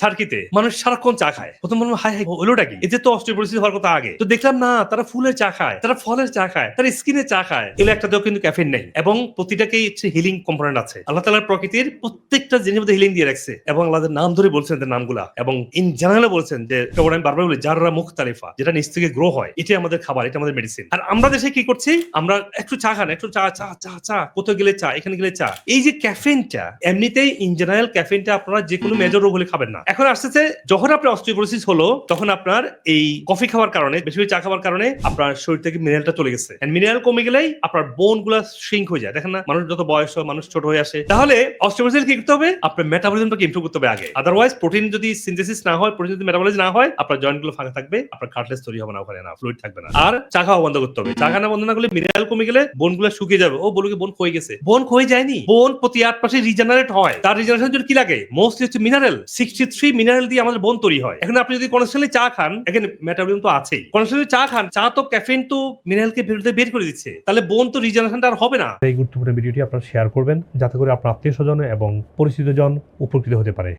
টার্কিতে মানুষ সারাক্ষণ চা খায়। প্রথম বললাম হাই হাই হলোটা কি? এতে তো অস্ট্রিওপোরোসিস হওয়ার কথা আগে। তো দেখলাম না তারা ফুলের চা খায় তারা ফলের চা খায় তারা স্কিনের চা খায়। এগুলো একটাতেও কিন্তু ক্যাফেন নেই এবং প্রতিটাকেই হচ্ছে হিলিং কম্পোনেন্ট আছে। আল্লাহ তালার প্রকৃতির প্রত্যেকটা জিনিসের মধ্যে হিলিং দিয়ে রাখছে এবং আল্লাহদের নাম ধরে বলছেন এদের নামগুলা এবং ইন জেনারেল বলছেন যে যেমন আমি বারবার বলি যারা মুখ তালিফা যেটা নিচ থেকে গ্রো হয় এটাই আমাদের খাবার এটা আমাদের মেডিসিন আর আমরা দেশে কি করছি? আমরা একটু চা খান একটু চা চা চা চা কোথাও গেলে চা এখানে গেলে চা। এই যে ক্যাফেনটা এমনিতেই ইন জেনারেল ক্যাফেনটা আপনারা যে কোনো মেজর রোগ হলে খাবেন না। এখন আসতেছে যখন আপনার অস্ট্রিওপোরোসিস হলো, তখন আপনার এই কফি খাওয়ার কারণে, বেশি চা খাওয়ার কারণে আপনার শরীর থেকে মিনারেলটা চলে গেছে। মিনারেল কমে গেলেই আপনার বোনগুলা সিঙ্ক হয়ে যায়। দেখেন না, মানুষ যত বয়স হয় মানুষ ছোট হয়ে আসে। তাহলে অস্ট্রিওপোরোসিস কি করতে হবে? আপনার মেটাবলিজমটাকে ইমপ্রুভ করতে হবে আগে। আদারওয়াইজ প্রোটিন যদি সিনথেসিস না হয় প্রোটিন যদি মেটাবলিজ না হয়, আপনার জয়েন্টগুলো ফাঁকা থাকবে, আপনার কার্টলেস তৈরি হবে না ওখানে না ফ্লুইড থাকবে না। আর চা খাওয়া বন্ধ করতে হবে। চা খাওয়া বন্ধ না করলে মিনারেল কমে গেলে বোনগুলো শুকিয়ে যাবে। ও বলুকে বোন ক্ষয়ে গেছে। বোন ক্ষয়ে যায়নি। বোন প্রতি আট মাসে রিজেনারেট হয়। তার রিজেনারেশন জন্য কি লাগে? মোস্টলি হচ্ছে মিনারেল সিক্সটি থ্রি মিনারেল দিয়ে আমাদের বোন তৈরি হয়। এখন আপনি যদি কনস্ট্যান্টলি চা খান, এখানে মেটাবলিজম তো আছেই। কনস্ট্যান্টলি চা খান, চা তো ক্যাফেইন তো মিনারেলকে বেরোতে বের করে দিচ্ছে। তাহলে বোন তো রিজেনারেশনটা আর হবে না। এই গুরুত্বপূর্ণ ভিডিওটি আপনারা শেয়ার করবেন, যাতে করে আপনার আত্মীয় স্বজন এবং পরিচিতজন উপকৃত হতে পারে।